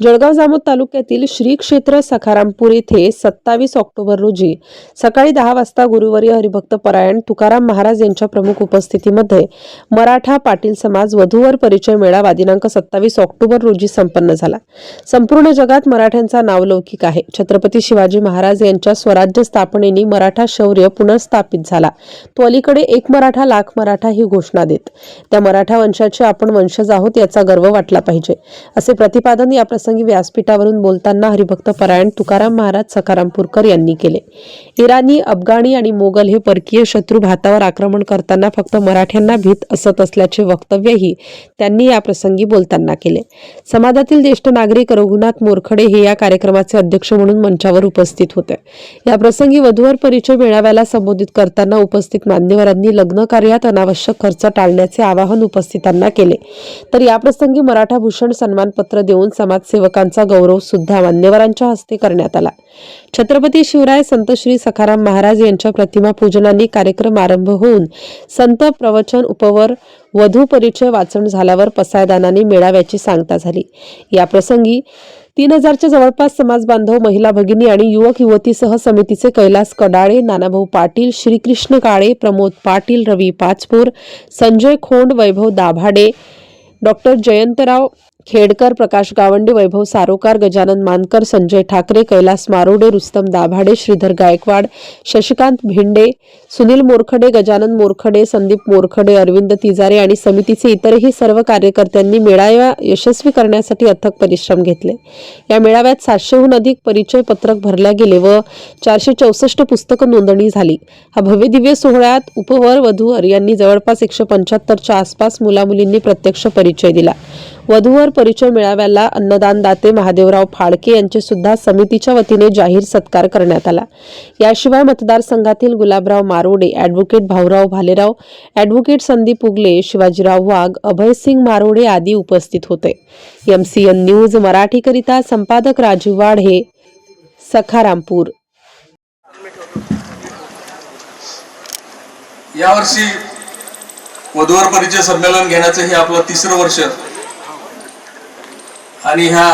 Jalgaon Jamod तालुक्यातील श्री क्षेत्र सखारामपूर येथे सत्तावीस ऑक्टोबर रोजी सकाळी दहा वाजता गुरुवारी हरिभक्त परायण तुकाराम महाराज यांच्या प्रमुख उपस्थितीमध्ये मराठा पाटील समाज वधूवर परिचय मेळावा दिनांक सत्तावीस ऑक्टोबर रोजी संपन्न झाला. संपूर्ण जगात मराठ्यांचा नावलौकिक आहे. छत्रपती शिवाजी महाराज यांच्या स्वराज्य स्थापनेने मराठा शौर्य पुनर्स्थापित झाला. तो अलीकडे एक मराठा लाख मराठा ही घोषणा देत. त्या मराठा वंशाचे आपण वंशज आहोत याचा गर्व वाटला पाहिजे. असे प्रतिपादन या प्रसंगी प्रसंगी व्यासपीठावरून बोलताना हरिभक्त परायण तुकाराम महाराज सखारामपूरकर यांनी केले. इराणी अफगाणी आणि मोगल हे परकीय शत्रू भारतावर आक्रमण करताना फक्त मराठ्यांना भीत असत असल्याचे वक्तव्यही त्यांनी या प्रसंगी बोलताना केले. समाजातील ज्येष्ठ नागरिक रघुनाथ मोरखडे हे या कार्यक्रमाचे अध्यक्ष म्हणून मंचावर उपस्थित होते. या प्रसंगी वधूवर परिचय मेळाव्याला संबोधित करताना उपस्थित मान्यवरांनी लग्न कार्यात अनावश्यक खर्च टाळण्याचे आवाहन उपस्थितांना केले. तर या प्रसंगी मराठा भूषण सन्मानपत्र देऊन समाज सेवकांचा गौरव सुद्धा मान्यवरांच्या हस्ते करण्यात आला. छत्रपती शिवराय संत श्री सखाराम महाराज यांच्या प्रतिमा पूजनाने कार्यक्रम आरंभ होऊन संत प्रवचन उपवर वधू परिचय वाचन झाल्यावर पसायदानाने मेळाव्याची सांगता झाली. या प्रसंगी तीन हजारच्या जवळपास समाज बांधव महिला भगिनी आणि युवक युवतीसह समितीचे कैलास कडाळे नानाभाऊ पाटील श्रीकृष्ण काळे प्रमोद पाटील रवी पाचपूर संजय खोंड वैभव दाभाडे डॉक्टर जयंतराव खेडकर प्रकाश गावंडे वैभव सारोकार गजानन मानकर संजय ठाकरे कैलास मारोडे रुस्तम दाभाडे श्रीधर गायकवाड शशिकांत भिंडे सुनील मोरखडे गजानन मोरखडे संदीप मोरखडे अरविंद तिजारे आणि समितीचे इतरही सर्व कार्यकर्त्यांनी मेळावा यशस्वी करण्यासाठी अथक परिश्रम घेतले. या मेळाव्यात सातशेहून अधिक परिचय पत्रक भरल्या गेले व चारशे चौसष्ट पुस्तकं नोंदणी झाली. हा भव्य दिव्य सोहळ्यात उपवर वधूवर यांनी जवळपास एकशे पंच्याहत्तरच्या आसपास मुलामुलींनी प्रत्यक्ष परिचय दिला. वधूवर परिचय मेळाव्याला अन्नदानदाते महादेवराव फाळके यांचे सुद्धा समितीच्या वतीने जाहीर सत्कार करण्यात आला. याशिवाय मतदारसंघातील गुलाबराव मारोडे ॲडव्होकेट भाऊराव भालेराव ॲडव्होकेट संदीप उगले शिवाजीराव वाघ अभयसिंग मारोडे आदी उपस्थित होते. एम सी एन न्यूज मराठीकरिता संपादक राजीव वाढे सखारामपूर. यावर्षी वधूवर परिचय संमेलन घेण्याचं हे आपलं तिसरं वर्ष. आणि ह्या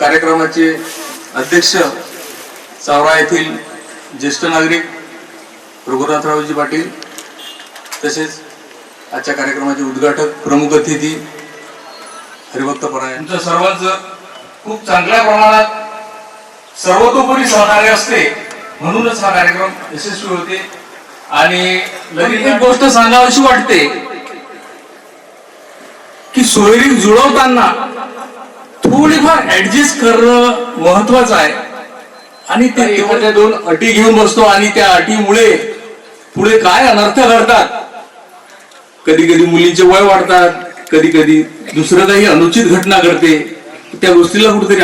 कार्यक्रमाचे अध्यक्ष चावरा येथील ज्येष्ठ नागरिक रघुनाथरावजी पाटील तसेच आजच्या कार्यक्रमाचे उद्घाटक प्रमुख अतिथी हरिभक्त परायण. तुमचं सर्वांचं खूप चांगल्या प्रमाणात सर्वतोपरी सहकार्य असते म्हणूनच हा कार्यक्रम यशस्वी होते. आणि लगेच एक गोष्ट सांगावीशी वाटते की सोयरीक जुळवताना थोडीफार ऍडजस्ट करणं महत्वाचं आहे. आणि ते एखाद्या दोन अटी घेऊन बसतो आणि त्या अटीमुळे पुढे काय अनर्थ घडतात? कधी कधी मुलींचे वय वाढतात कधी कधी दुसरं काही अनुचित घटना घडते. त्या गोष्टीला कुठेतरी